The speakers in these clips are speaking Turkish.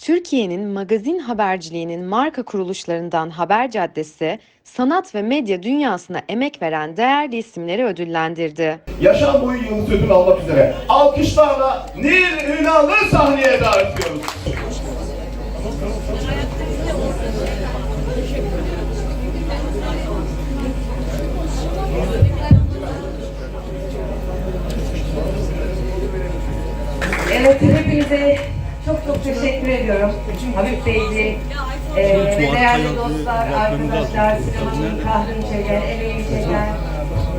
Türkiye'nin magazin haberciliğinin marka kuruluşlarından Haber Caddesi, sanat ve medya dünyasına emek veren değerli isimleri ödüllendirdi. yaşam boyu yıldız ödül almak üzere alkışlarla Nil Ünal'ı sahneye davet ediyoruz. Evet, hepinize çok çok teşekkür ediyorum. Habib Beyli, e, ve değerli dostlar, arkadaşlar, sinemanın kahrını çeken, emeğini çeken,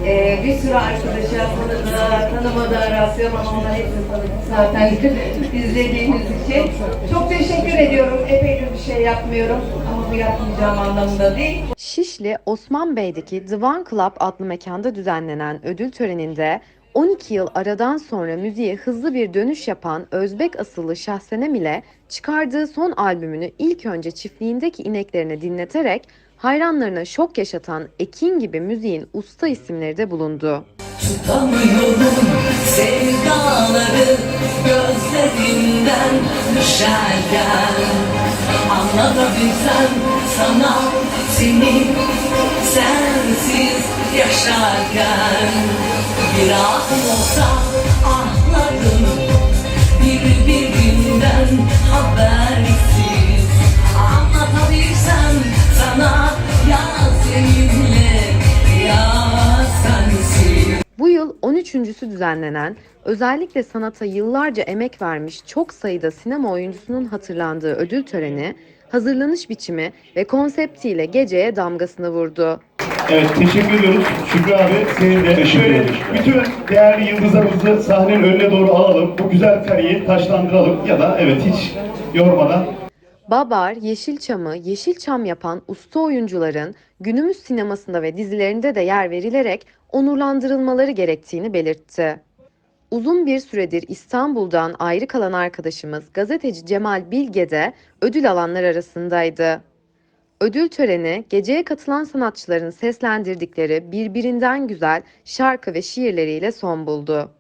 e, bir sürü arkadaşa tanıdığı, tanımadığı rasyon ama onların hepsini tanıdık zaten izlediğiniz için. Çok teşekkür ediyorum. Epeydir bir şey yapmıyorum ama bu yapmayacağım anlamında değil. Şişli Osman Bey'deki Divan Club adlı mekanda düzenlenen ödül töreninde 12 yıl aradan sonra müziğe hızlı bir dönüş yapan Özbek asıllı Şahsenem ile çıkardığı son albümünü ilk önce çiftliğindeki ineklerine dinleterek hayranlarına şok yaşatan Ekin gibi müziğin usta isimleri de bulundu. Tutamıyorum sevdaları gözlerinden düşerken Anlatabilsem sana seni sensiz yaşarken Bir ahım olsa ahlarım birbirinden habersiz. Anlatabilsem sana Bu yıl 13.sü düzenlenen, özellikle sanata yıllarca emek vermiş çok sayıda sinema oyuncusunun hatırlandığı ödül töreni, hazırlanış biçimi ve konseptiyle geceye damgasını vurdu. Evet teşekkür ediyoruz Şükrü abi senin de. Şöyle bütün değerli yıldızlarımızı sahnenin önüne doğru alalım. Bu güzel kareyi taşlandıralım ya da evet hiç yormadan Babar, Yeşilçam'ı Yeşilçam yapan usta oyuncuların günümüz sinemasında ve dizilerinde de yer verilerek onurlandırılmaları gerektiğini belirtti. Uzun bir süredir İstanbul'dan ayrı kalan arkadaşımız gazeteci Cemal Bilge de ödül alanlar arasındaydı. Ödül töreni geceye katılan sanatçıların seslendirdikleri birbirinden güzel şarkı ve şiirleriyle son buldu.